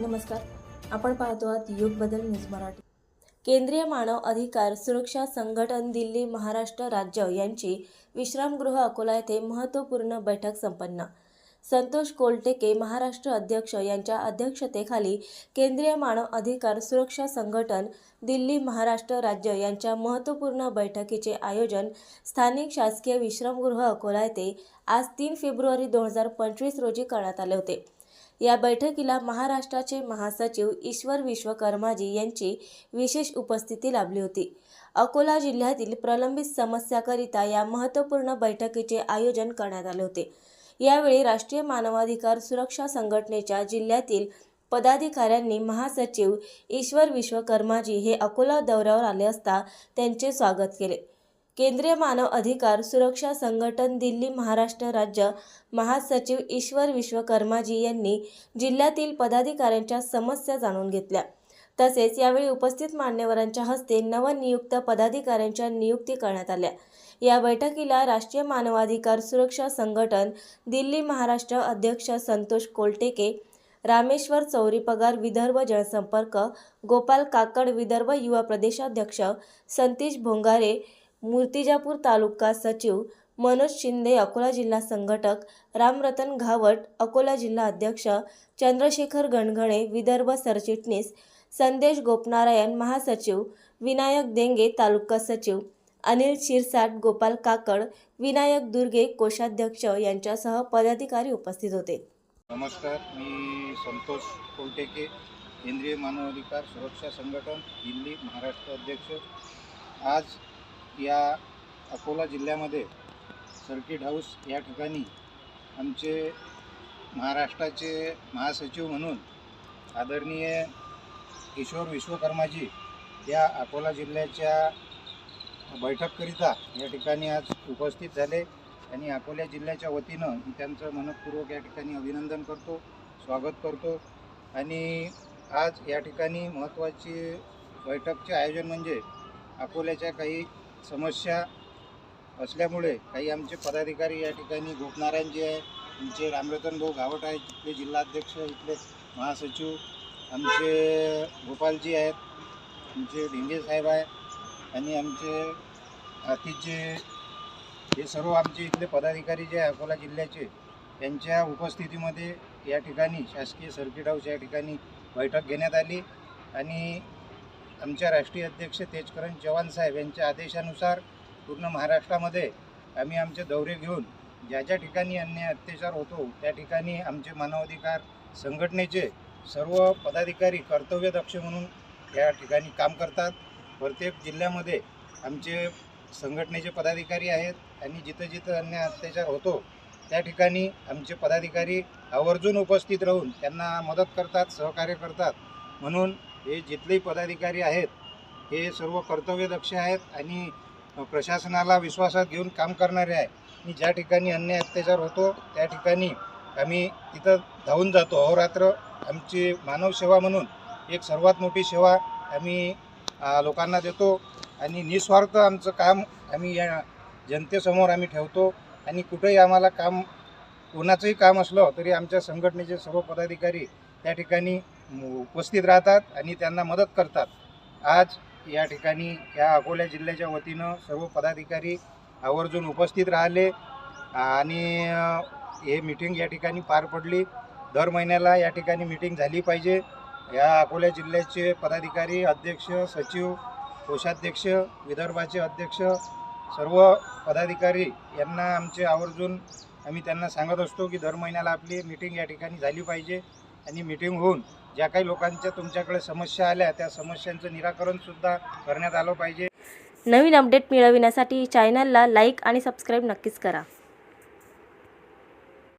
नमस्कार. आपण पाहतो आहात युग बदल न्यूज मराठी. केंद्रीय मानव अधिकार सुरक्षा संघटन दिल्ली महाराष्ट्र राज्य यांची विश्रामगृह अकोला येथे महत्त्वपूर्ण बैठक संपन्न. संतोष कोलटेके महाराष्ट्र अध्यक्ष यांच्या अध्यक्षतेखाली केंद्रीय मानव अधिकार सुरक्षा संघटन दिल्ली महाराष्ट्र राज्य यांच्या महत्त्वपूर्ण बैठकीचे आयोजन स्थानिक शासकीय विश्रामगृह अकोला येथे आज तीन फेब्रुवारी दोन हजार पंचवीस रोजी करण्यात आले होते. या बैठकीला महाराष्ट्राचे महासचिव ईश्वर विश्वकर्माजी यांची विशेष उपस्थिती लाभली होती. अकोला जिल्ह्यातील प्रलंबित समस्याकरिता या महत्त्वपूर्ण बैठकीचे आयोजन करण्यात आले होते. यावेळी राष्ट्रीय मानवाधिकार सुरक्षा संघटनेच्या जिल्ह्यातील पदाधिकाऱ्यांनी महासचिव ईश्वर विश्वकर्माजी हे अकोला दौऱ्यावर आले असता त्यांचे स्वागत केले. केंद्रीय मानव अधिकार सुरक्षा संघटन दिल्ली महाराष्ट्र राज्य महासचिव ईश्वर विश्वकर्माजी यांनी जिल्ह्यातील पदाधिकाऱ्यांच्या समस्या जाणून घेतल्या. तसेच यावेळी उपस्थित मान्यवरांच्या हस्ते नवनियुक्त पदाधिकाऱ्यांच्या नियुक्ती करण्यात आल्या. या बैठकीला राष्ट्रीय मानवाधिकार सुरक्षा संघटन दिल्ली महाराष्ट्र अध्यक्ष संतोष कोलटेके रामेश्वर चौरी पगार विदर्भ जनसंपर्क गोपाल काकड विदर्भ युवा प्रदेशाध्यक्ष संतीश भोंगारे मूर्तिजापूर तालुका सचिव मनोज शिंदे अकोला जिल्हा संघटक रामरतन घावट अकोला जिल्हा अध्यक्ष चंद्रशेखर गणगणे विदर्भ सरचिटणीस संदेश गोपनारायण महासचिव विनायक देंगे तालुका सचिव अनिल शिरसाट गोपाल काकड विनायक दुर्गे कोषाध्यक्ष यांच्यासह पदाधिकारी उपस्थित होते. नमस्कार मी संतोष कोलटेके केंद्रीय मानवाधिकार सुरक्षा संघटन दिल्ली महाराष्ट्र अध्यक्ष. आज या अकोला जिल्ह्यामध्ये सर्किट हाऊस या ठिकाणी आमचे महाराष्ट्राचे महासचिव म्हणून आदरणीय किशोर विश्वकर्माजी या अकोला जिल्ह्याच्या बैठककरिता या ठिकाणी आज उपस्थित झाले आणि अकोला जिल्ह्याच्या वतीनं मी त्यांचं मनपूर्वक या ठिकाणी अभिनंदन करतो स्वागत करतो. आणि आज या ठिकाणी महत्त्वाची बैठकचे आयोजन म्हणजे अकोल्याच्या काही समस्या असल्यामुळे काही आमचे पदाधिकारी या ठिकाणी गोपनारायण जे आहे आमचे रामरतन भाऊ गावट आहेत इथले जिल्हाध्यक्ष इथले महासचिव आमचे गोपालजी आहेत आमचे ढिंगे साहेब आहे आणि आमचे आतिथ्य हे सर्व आमचे इथले पदाधिकारी जे आहे अकोला जिल्ह्याचे त्यांच्या उपस्थितीमध्ये या ठिकाणी शासकीय सर्किट हाऊस या ठिकाणी बैठक घेण्यात आली आणि आमच्या राष्ट्रीय अध्यक्ष तेजकरण चव्हाण साहेब यांच्या आदेशानुसार पूर्ण महाराष्ट्रामध्ये आम्ही आमचे दौरे घेऊन ज्या ज्या ठिकाणी अन्याय अत्याचार होतो त्या ठिकाणी आमचे मानवाधिकार संघटनेचे सर्व पदाधिकारी कर्तव्यदक्ष म्हणून या ठिकाणी काम करतात. प्रत्येक जिल्ह्यामध्ये आमचे संघटनेचे पदाधिकारी आहेत आणि जिथं जिथं अन्याय अत्याचार होतो त्या ठिकाणी आमचे पदाधिकारी आवर्जून उपस्थित राहून त्यांना मदत करतात सहकार्य करतात. म्हणून हे जिथलेही पदाधिकारी आहेत हे सर्व कर्तव्यदक्ष आहेत आणि प्रशासनाला विश्वासात घेऊन काम करणारे आहे. आणि ज्या ठिकाणी अन्याय अत्याचार होतो त्या ठिकाणी आम्ही तिथं धावून जातो. अहोरात्र आमची मानवसेवा म्हणून एक सर्वात मोठी सेवा आम्ही लोकांना देतो आणि निस्वार्थ आमचं काम आम्ही या जनतेसमोर आम्ही ठेवतो आणि कुठेही आम्हाला काम कोणाचंही काम असलं तरी आमच्या संघटनेचे सर्व पदाधिकारी त्या ठिकाणी उपस्थित राहतात आणि त्यांना मदत करतात. आज या ठिकाणी या अकोला जिल्ह्याच्या वतीनं सर्व पदाधिकारी आवर्जून उपस्थित राहिले आणि हे मिटिंग या ठिकाणी पार पडली. दर महिन्याला या ठिकाणी मिटिंग झाली पाहिजे. या अकोला जिल्ह्याचे पदाधिकारी अध्यक्ष सचिव कोषाध्यक्ष विदर्भाचे अध्यक्ष सर्व पदाधिकारी यांना आमचे आवर्जून आम्ही त्यांना सांगत असतो की दर महिन्याला आपली मिटिंग या ठिकाणी झाली पाहिजे. आणि मिटिंग होऊन ज्या काही लोकांच्या तुमच्याकडे समस्या आल्या त्या समस्यांचं निराकरणसुद्धा करण्यात आलं पाहिजे. नवीन अपडेट मिळविण्यासाठी चॅनलला लाईक आणि सबस्क्राईब नक्कीच करा.